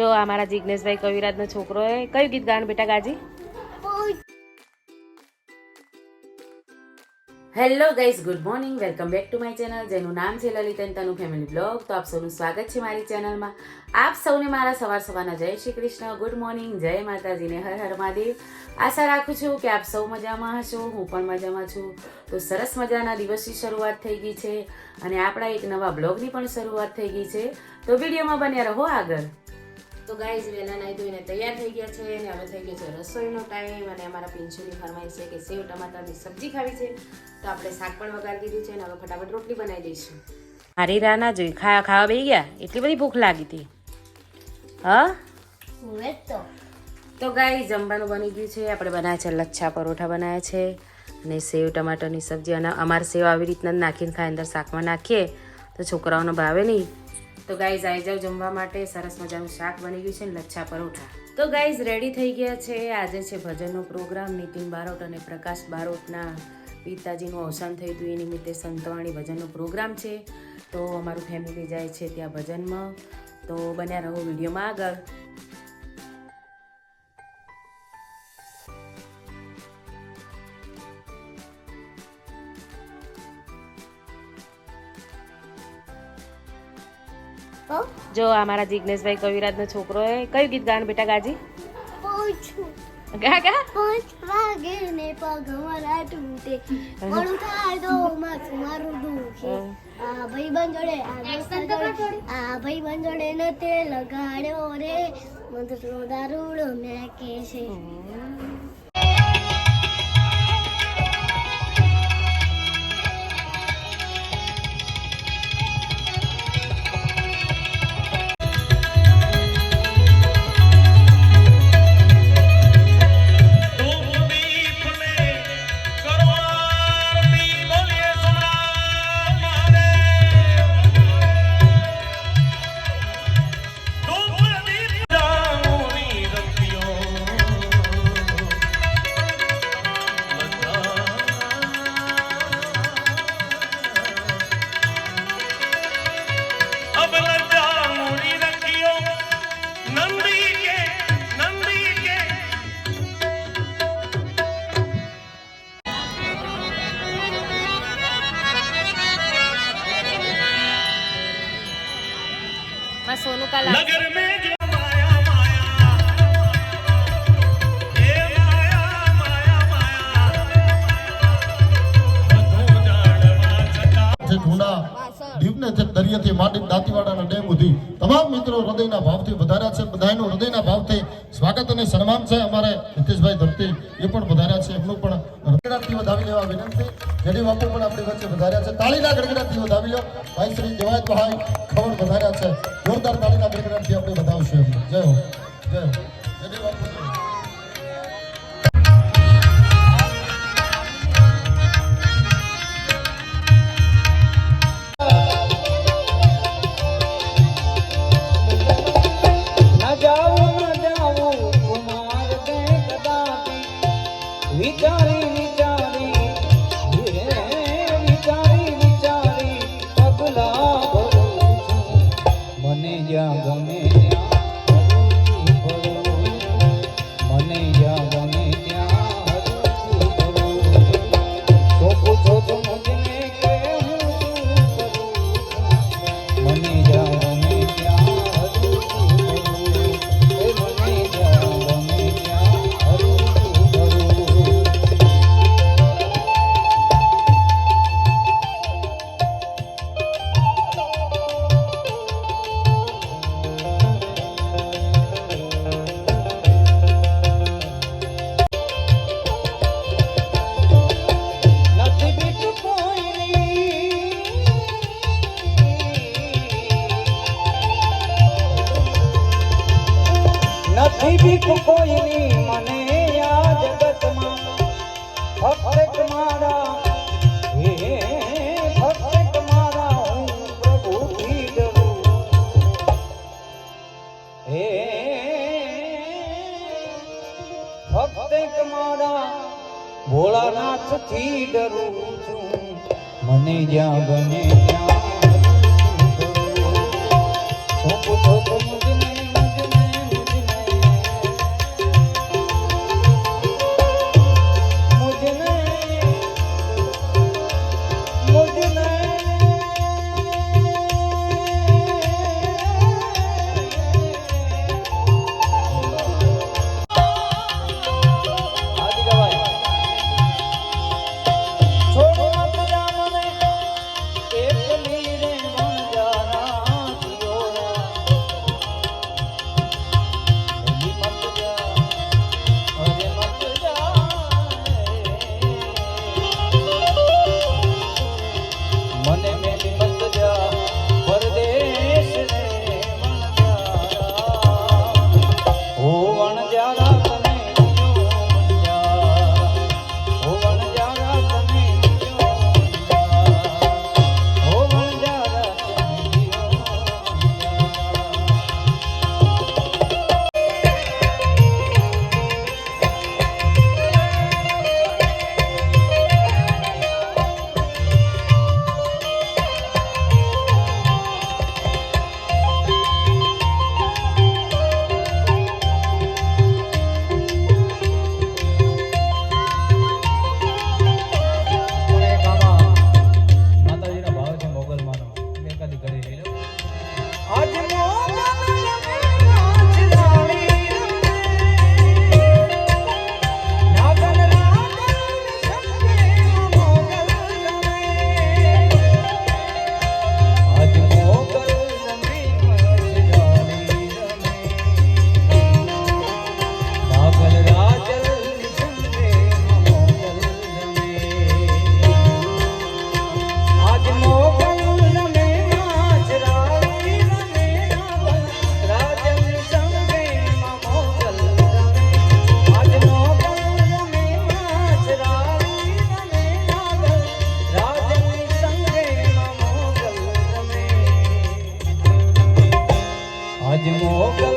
જો આ મારા જિજ્ઞેશભાઈ કવિરાજનો છોકરો એ કયું ગીત ગાવાનું બેટા ગાજી? Hello guys good morning welcome back to my channel જેનું નામ છે Lalit and Tanu family blog તો આપ સૌનું સ્વાગત છે મારી ચેનલમાં આપ સૌને મારા સવાર સવારના જય શ્રી કૃષ્ણ. ગુડ મોર્નિંગ જય માતાજીને હર હર મહાદેવ. આશા રાખું છું કે આપ સૌ મજામાં હશો. હું પણ મજામાં છું. તો સરસ મજાના દિવસની શરૂઆત થઈ ગઈ છે. અને આપણા એક નવા બ્લોગની પણ શરૂઆત થઈ ગઈ છે. તો વિડીયોમાં બન્યા રહો આગળ. તો ગાઈઝ વહેલા નાઈ ધોઈને તૈયાર થઈ ગયા છે અને હવે થઈ ગયો છે રસોઈનો ટાઈમ અને અમારા પિંછુની ફરમાઈ છે કે સેવ ટમાટરની સબ્જી ખાવી છે. તો આપણે શાક પણ વગાડી દીધું છે અને હવે ફટાફટ રોટલી બનાવી દઈશું. મારી રાહ ના જોઈ. ખાવા ખાવા બેસી ગયા? એટલી બધી ભૂખ લાગી હતી. હા? તો. ગાઈ જમવાનું બની ગયું છે. આપણે બનાવ્યા છે લચ્છા પરોઠા બનાવ્યા છે અને સેવ ટમાટરની સબ્જી અને અમારે સેવ આવી રીતના જ નાખીને ખાય અંદર શાકમાં નાખીએ. તો છોકરાઓને ભાવે નહીં. તો ગાઈઝ આવી જાવ જમવા માટે. સરસ મજાનું શાક બની ગયું છે લચ્છા પરોઠા. તો ગાઈઝ રેડી થઈ ગયા છે. આજે છે ભજનનો પ્રોગ્રામ નીતિન બારોટ અને પ્રકાશ બારોટના પિતાજીનું અવસાન થયું હતું. એ નિમિત્તે સંતવાણી ભજનનો પ્રોગ્રામ છે. તો અમારું ફેમિલી જાય છે ત્યાં ભજનમાં. તો બન્યા રહો વિડીયોમાં આગળ. જો આ મારા જિજ્ઞેશભાઈ કવિરાજનો છોકરો એ કયું ગીત ગાવાનું બેટા ગાજી? ગા ગા પાંચ વાગે ને પગ મારા તૂટે. મોડું થાય માથું મારું દુખે. આ ભાઈ બંધોડે આ ભાઈ બંધોડે ને તે લગાડ્યો રે. મંદરો દારૂડો મેકે છે જે જૂના દીવને છે દરિયાથી માંડી દાંતીવાડાના ડેમ સુધી. તમામ મિત્રો હૃદયના ભાવથી વધાર્યા છે. બધાનું હૃદયના ભાવથી સ્વાગત અને સન્માન છે અમારે નીતિશભાઈ ધરતી. એ પણ વધાર્યા છે. એમનું પણ ગડગડાટથી વધાવી લેવા વિનંતી. જેડી બાપુ પણ આપણી વચ્ચે વધાર્યા છે. તાળીના ગડગડાટથી વધાવી લો. ભાઈ શ્રી જવાયતભાઈ ખબર વધાર્યા છે. જોરદાર તાળીના ગડગડાટથી આપણે વધાવશું જય હો. જય હો.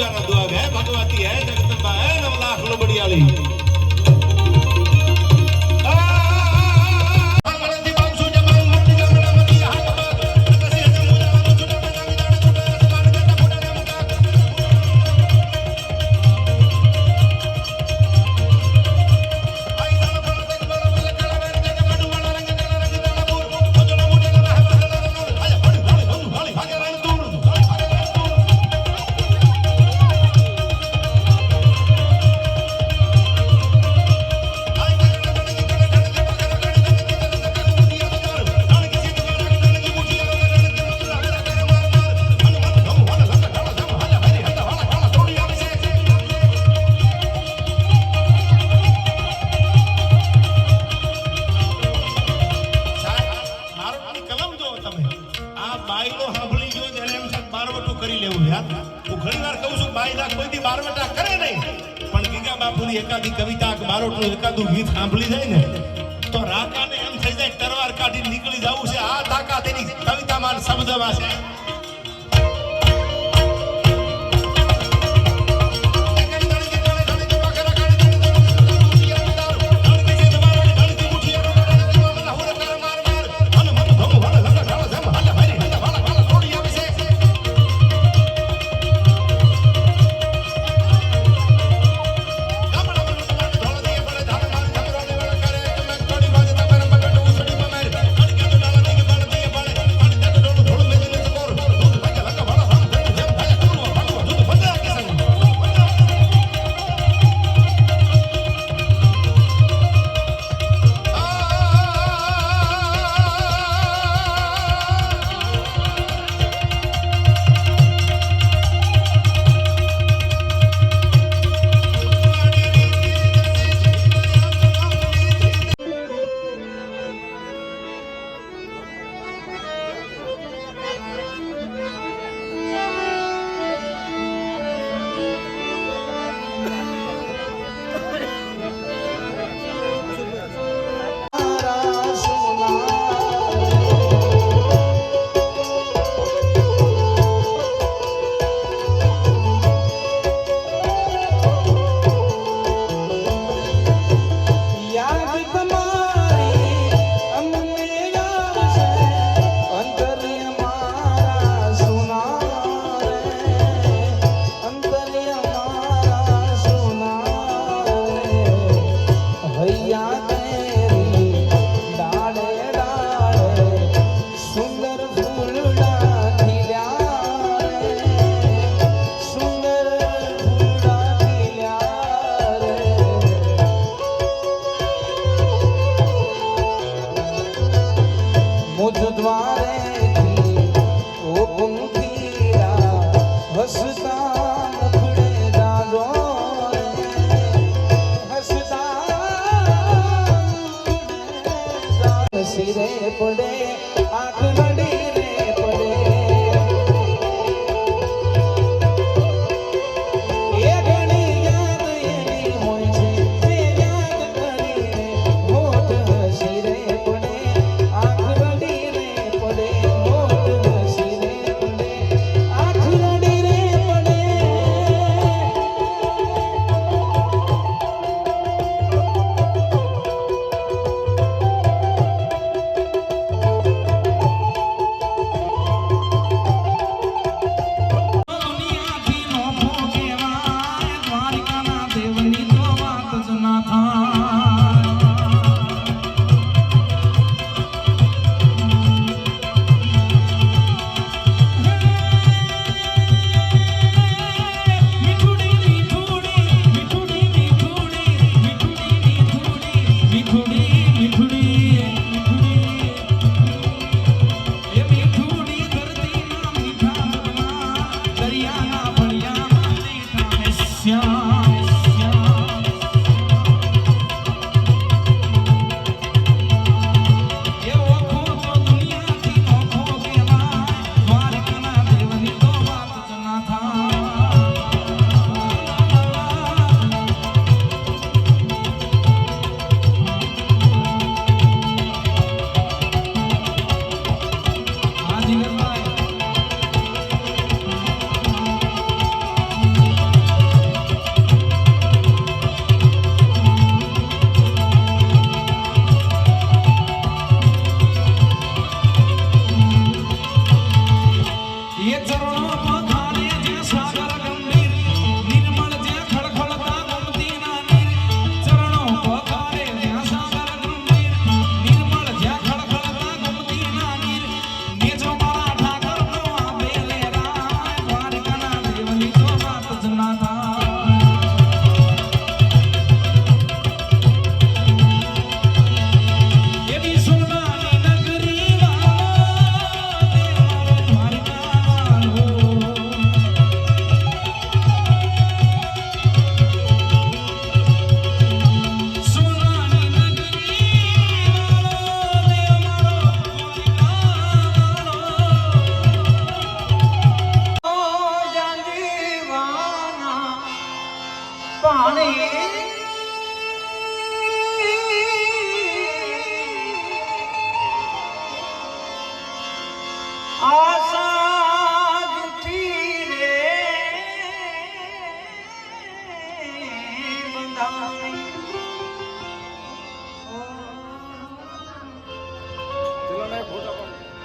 যারা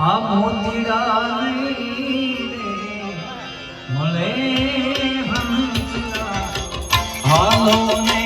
આ મોતીડાની મળે હમ આ મોને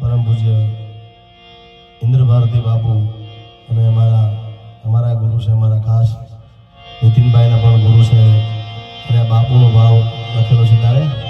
પરમ પૂજ્ય ઇન્દ્ર બાપુ અને અમારા અમારા ગુરુ છે, અમારા ખાસ નીતિનભાઈના પણ ગુરુ છે. અને બાપુનો ભાવ લખેલો છે ત્યારે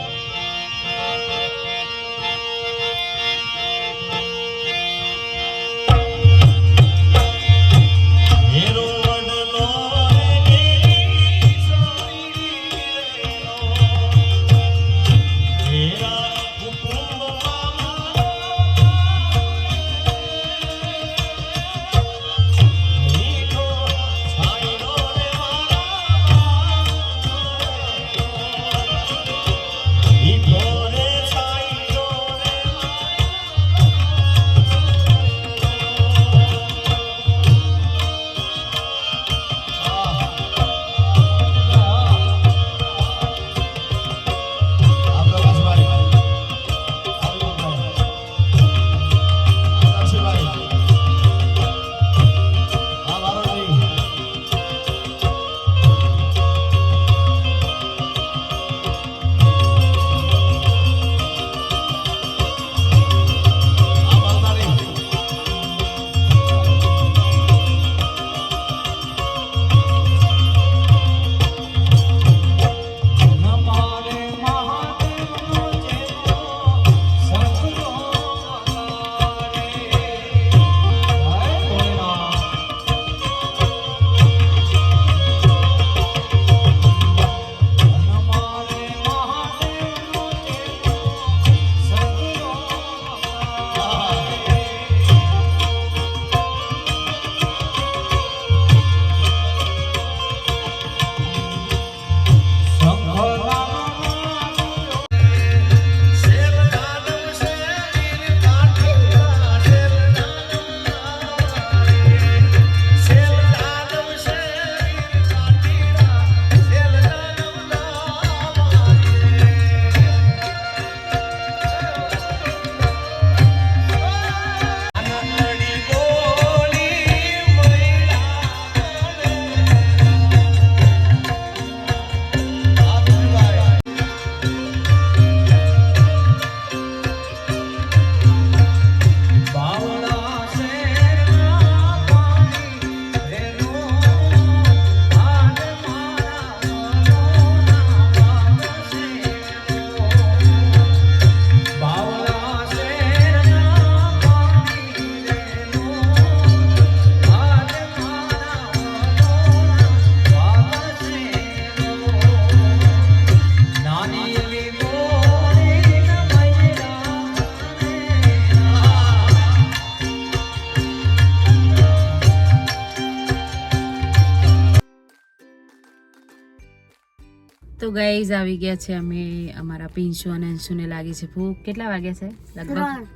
તો ગાઈઝ આવી ગયા છે અમે અમારા પિંશુ અને અંશુને લાગી છે ભૂખ. કેટલા વાગ્યા છે? લગભગ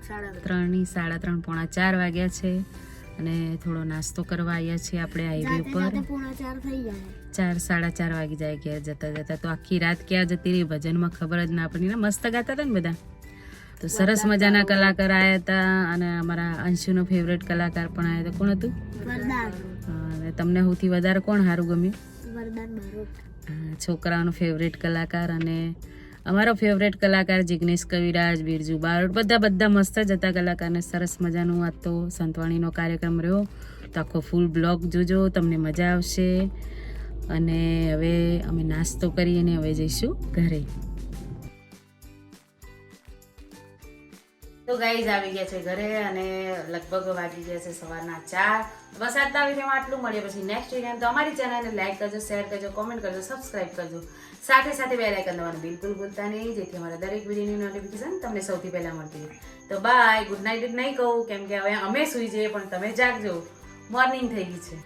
ત્રણની સાડા ત્રણ પોણા ચાર વાગ્યા છે. અને થોડો નાસ્તો કરવા આવ્યા છીએ આપણે હાઈવે ઉપર. ચાર સાડા ચાર વાગી જાય ઘેર જતા જતા. તો આખી રાત ક્યાં જતી રહી? ભજનમાં ખબર જ ના પડી ને. મસ્ત ગાતા હતા ને બધા? તો સરસ મજાના કલાકાર આવ્યા હતા અને અમારા અંશુનો ફેવરેટ કલાકાર પણ આવ્યા હતા. કોણ હતું? અને તમને સૌથી વધારે કોણ સારું ગમ્યું? છોકરાઓનો ફેવરેટ કલાકાર અને અમારો ફેવરેટ કલાકાર જિગ્નેશ કવિરાજ, બિરજુ બારોટ, બધા બધા મસ્ત જ હતા કલાકારને. સરસ મજાનું આ તો સંતવાણીનો કાર્યક્રમ રહ્યો. તો આખો ફૂલ બ્લોગ જોજો, તમને મજા આવશે. અને હવે અમે નાસ્તો કરીને હવે જઈશું ઘરે. તો ગાઈઝ આવી ગયા છે ઘરે અને લગભગ વાગી ગયા છે સવારના ચાર. બસ આજના વિડીયોમાં આટલું. મળીએ પછી નેક્સ્ટ વીડિયો તો અમારી ચેનલને લાઈક કરજો શેર કરજો કોમેન્ટ કરજો સબસ્ક્રાઈબ કરજો. સાથે સાથે બે લાઇકન દવાનું બિલકુલ ભૂલતા નહીં. જેથી અમારા દરેક વિડીયોની નોટિફિકેશન તમને સૌથી પહેલાં મળતી હોય તો બાય ગુડ નાઇટ નહીં કહું. કેમ કે હવે અમે સુઈ જઈએ, પણ તમે જાગજો. મોર્નિંગ થઈ ગઈ છે.